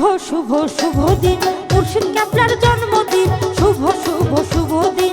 শুভ শুভ শুভ দিন। মুর্শিদ কাপলার জন্মদিন। শুভ শুভ শুভ দিন।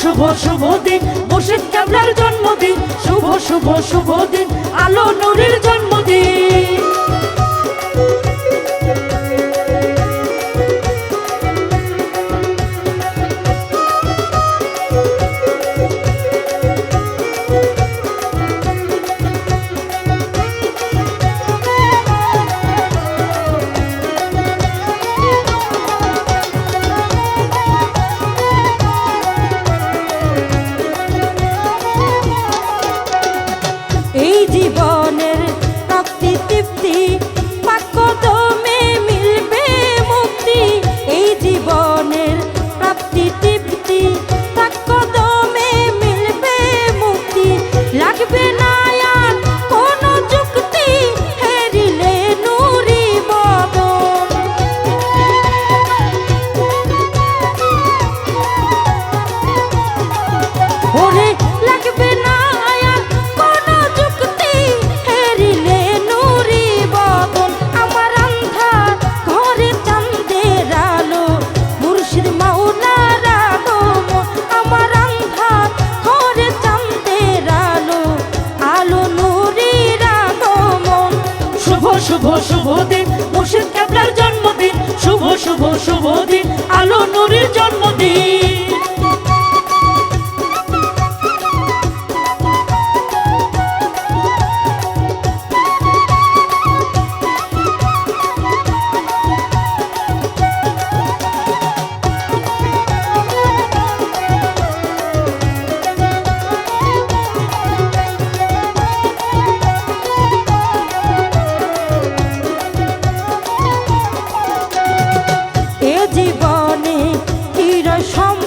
শুভ শুভ দিন। মুর্শিদ কামলার জন্মদিন। শুভ শুভ শুভ দিন। আলো নুরের জন্মদিন। শুভ শুভ দিন। আলো নুরের সম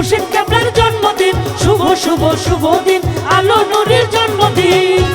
মুর্শিদ কেবলার জন্মদিন। শুভ শুভ শুভ দিন। আলো নুরের জন্মদিন।